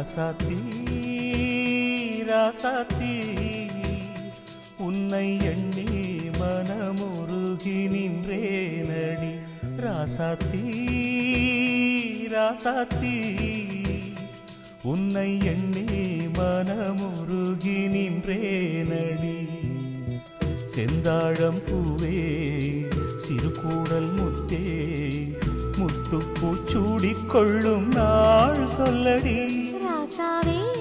ராசாத்தி ராசாத்தி உன்னை எண்ணி மனமுருகி நின்றேனடி. ராசாத்தி ராசாத்தி உன்னை எண்ணி மனமுருகி நின்றேனடி. செந்தாழம் பூவே சிறுகூடல் முத்தே முத்துப்பூ சூடிக்கொள்ளும் நாள் சொல்லடி. ராசாவே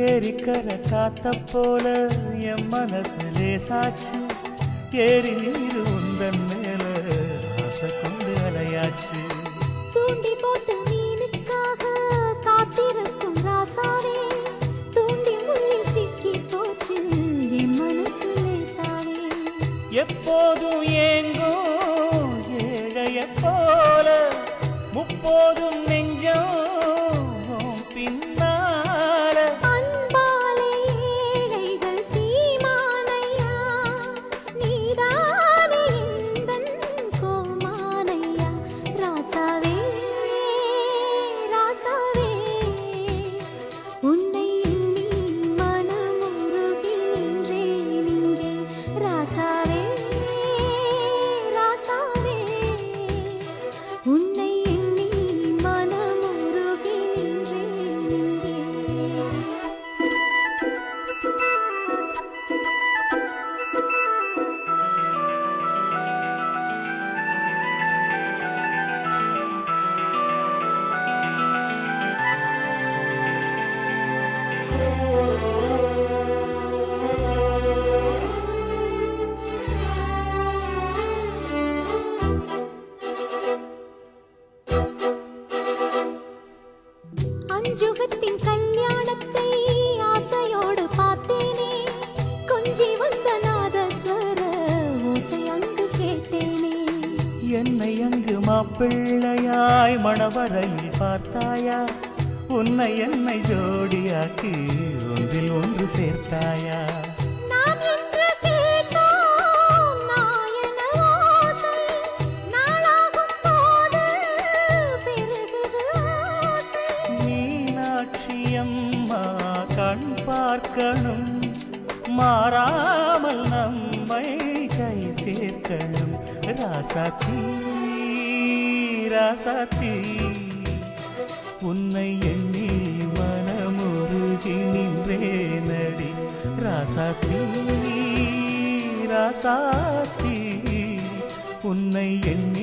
ஏரிக்கர காத்த போல என் மனசு லேசாச்சு ஏரி நீர் உந்தன் மேல ஆசை கொண்டு அலையாச்சு. தூண்டி போட்ட மீனுக்காக காத்திருக்கும் ராசாவே. தூண்டி முள்ளில் சிக்கி போச்சு என் மனசு லேசாவே எப்போதும் அஞ்சுகத்தின் கல்யாணத்தை ஆசையோடு பார்த்தேனே. கொஞ்சி வந்த நாதஸ்வர ஓசை அங்கு கேட்டேனே. என்னை அங்கு மாப்பிள்ளையாய் மணவரையில் பார்த்தாயா? உன்னை என்னை ஜோடியாக்கி ஒன்றில் ஒன்று சேர்த்தாயா? பார்க்கணும். மாறாமல் நம்மை கை சேர்க்கணும். ராசாத்தி ராசாத்தி உன்னை எண்ணி மனமுருகி நின்றேனடி ராசாத்தி ராசாத்தி உன்னை எண்ணி